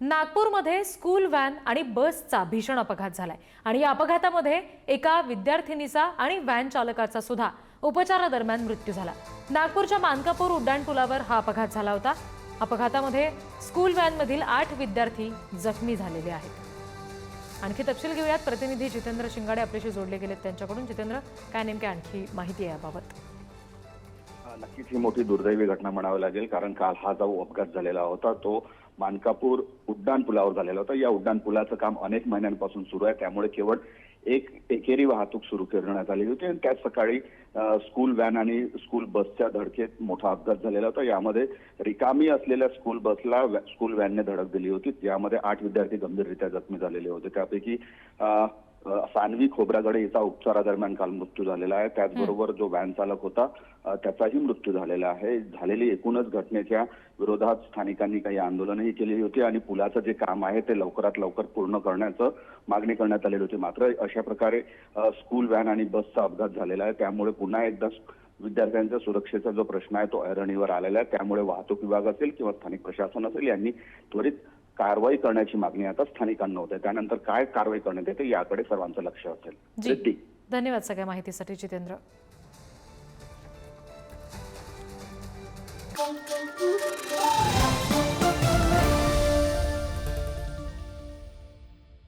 नागपूरमध्ये school van आणि बसचा भीषण अपघात झालाय. आणि या अपघातामध्ये एका विद्यार्थिनीचा आणि व्हॅन चालकाचा सुद्धा उपचारादरम्यान मृत्यू झाला. नागपूरच्या मानकापूर उड्डाणपुलावर हा अपघात झाला होता. अपघातामध्ये स्कूल व्हॅनमधील आठ विद्यार्थी जखमी झालेले आहेत. आणखी तपशील घेऊयात. प्रतिनिधी जितेंद्र शिंगाडे आपल्याशी जोडले गेलेत त्यांच्याकडून. जितेंद्र काय नेमकी आणखी माहिती आहे याबाबत? नक्कीच ही मोठी दुर्दैवी घटना म्हणावी लागेल कारण काल हा जो अपघात झालेला होता तो मानकापूर उड्डाण पुलावर झालेला होता. या उड्डाण पुलाचं काम अनेक महिन्यांपासून सुरू आहे त्यामुळे केवळ एक एकेरी वाहतूक सुरू करण्यात आली होती. आणि त्याच सकाळी स्कूल व्हॅन आणि स्कूल बसच्या धडकेत मोठा अपघात झालेला होता. यामध्ये रिकामी असलेल्या स्कूल बसला स्कूल व्हॅनने धडक दिली होती. यामध्ये आठ विद्यार्थी गंभीररित्या जखमी झालेले होते. त्यापैकी सानवी खोब्रागडे याचा उपचारादरम्यान काल मृत्यू झालेला आहे. त्याचबरोबर जो व्हॅन चालक होता त्याचाही मृत्यू झालेला आहे. झालेली एकूणच घटनेच्या विरोधात स्थानिकांनी काही आंदोलनही केली होती आणि पुलाचं जे काम आहे ते लवकरात लवकर पूर्ण करण्याचं मागणी करण्यात आलेली होती. मात्र अशा प्रकारे स्कूल व्हॅन आणि बसचा अपघात झालेला आहे. त्यामुळे पुन्हा एकदा विद्यार्थ्यांच्या सुरक्षेचा जो प्रश्न आहे तो ऐरणीवर आलेला आहे. त्यामुळे वाहतूक विभाग असेल किंवा स्थानिक प्रशासन असेल यांनी त्वरित कारवाई करण्याची मागणी आता स्थानिकांना होते त्यानंतर काय कारवाई करण्यात येते याकडे सर्वांचं लक्ष असेल. धन्यवाद सगळ्या माहितीसाठी जितेंद्र.